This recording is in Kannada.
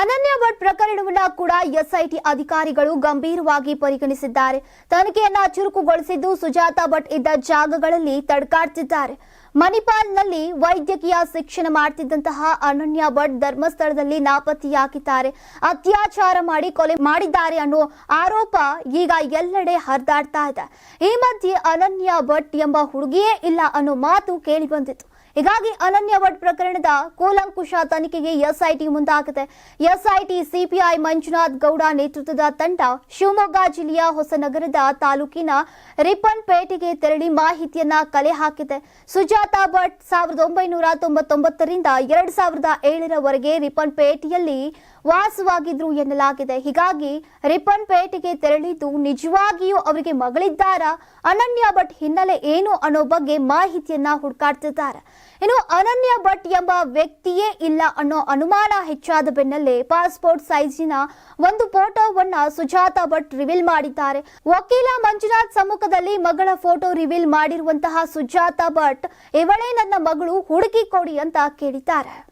ಅನನ್ಯ ಭಟ್ ಪ್ರಕರಣವನ್ನ ಕೂಡ ಎಸ್ಐಟಿ ಅಧಿಕಾರಿಗಳು ಗಂಭೀರವಾಗಿ ಪರಿಗಣಿಸಿದ್ದಾರೆ. ತನಿಖೆಯನ್ನ ಚುರುಕುಗೊಳಿಸಿದ್ದು ಸುಜಾತ ಭಟ್ ಇದ್ದ ಜಾಗಗಳಲ್ಲಿ ತಡ್ಕಾಡ್ತಿದ್ದಾರೆ. ಮಣಿಪಾಲ್ನಲ್ಲಿ ವೈದ್ಯಕೀಯ ಶಿಕ್ಷಣ ಮಾಡ್ತಿದ್ದಂತಹ ಅನನ್ಯ ಭಟ್ ಧರ್ಮಸ್ಥಳದಲ್ಲಿ ನಾಪತ್ತೆಯಾಗಿದ್ದಾರೆ. ಅತ್ಯಾಚಾರ ಮಾಡಿ ಕೊಲೆ ಮಾಡಿದ್ದಾರೆ ಅನ್ನೋ ಆರೋಪ ಈಗ ಎಲ್ಲೆಡೆ ಹರಿದಾಡ್ತಾ ಇದೆ. ಈ ಮಧ್ಯೆ ಅನನ್ಯ ಭಟ್ ಎಂಬ ಹುಡುಗಿಯೇ ಇಲ್ಲ ಅನ್ನೋ ಮಾತು ಕೇಳಿ ಬಂದಿತ್ತು. ಹೀಗಾಗಿ ಅನನ್ಯ ಭಟ್ ಪ್ರಕರಣದ ಕೂಲಂಕುಷ ತನಿಖೆಗೆ ಎಸ್ಐಟಿ ಮುಂದಾಗಿದೆ. ಎಸ್ಐಟಿ ಸಿಪಿಐ ಮಂಜುನಾಥ್ ಗೌಡ ನೇತೃತ್ವದ ತಂಡ ಶಿವಮೊಗ್ಗ ಜಿಲ್ಲೆಯ ಹೊಸನಗರದ ತಾಲೂಕಿನ ರಿಪ್ಪನ್ಪೇಟೆಗೆ ತೆರಳಿ ಮಾಹಿತಿಯನ್ನ ಕಲೆ ಹಾಕಿದೆ. ಸುಜಾತ ಭಟ್ ಸಾವಿರದ ಒಂಬೈನೂರ ತೊಂಬತ್ತೊಂಬತ್ತರಿಂದ ಎರಡ್ ಸಾವಿರದ ಏಳರವರೆಗೆ ರಿಪ್ಪನ್ಪೇಟೆಯಲ್ಲಿ ವಾಸವಾಗಿದ್ರು ಎನ್ನಲಾಗಿದೆ. ಹೀಗಾಗಿ ರಿಪ್ಪನ್ಪೇಟೆಗೆ ತೆರಳಿದ್ದು ನಿಜವಾಗಿಯೂ ಅವರಿಗೆ ಮಗಳಿದ್ದಾರಾ? ಅನನ್ಯ ಭಟ್ ಹಿನ್ನೆಲೆ ಏನು ಅನ್ನೋ ಬಗ್ಗೆ ಮಾಹಿತಿಯನ್ನ ಹುಡುಕಾಡ್ತಿದ್ದಾರೆ. ಇನ್ನು ಅನನ್ಯ ಭಟ್ ಎಂಬ ವ್ಯಕ್ತಿಯೇ ಇಲ್ಲ ಅನ್ನೋ ಅನುಮಾನ ಹೆಚ್ಚಾದ ಬೆನ್ನಲ್ಲೇ ಪಾಸ್ಪೋರ್ಟ್ ಸೈಜಿನ ಒಂದು ಫೋಟೋವನ್ನ ಸುಜಾತ ಭಟ್ ರಿವೀಲ್ ಮಾಡಿದ್ದಾರೆ. ವಕೀಲ ಮಂಜುನಾಥ್ ಸಮ್ಮುಖದಲ್ಲಿ ಮಗಳ ಫೋಟೋ ರಿವೀಲ್ ಮಾಡಿರುವಂತಹ ಸುಜಾತ ಭಟ್, ಇವಳೇ ನನ್ನ ಮಗಳು, ಹುಡುಕಿ ಕೊಡಿ ಅಂತ ಕೇಳಿದ್ದಾರೆ.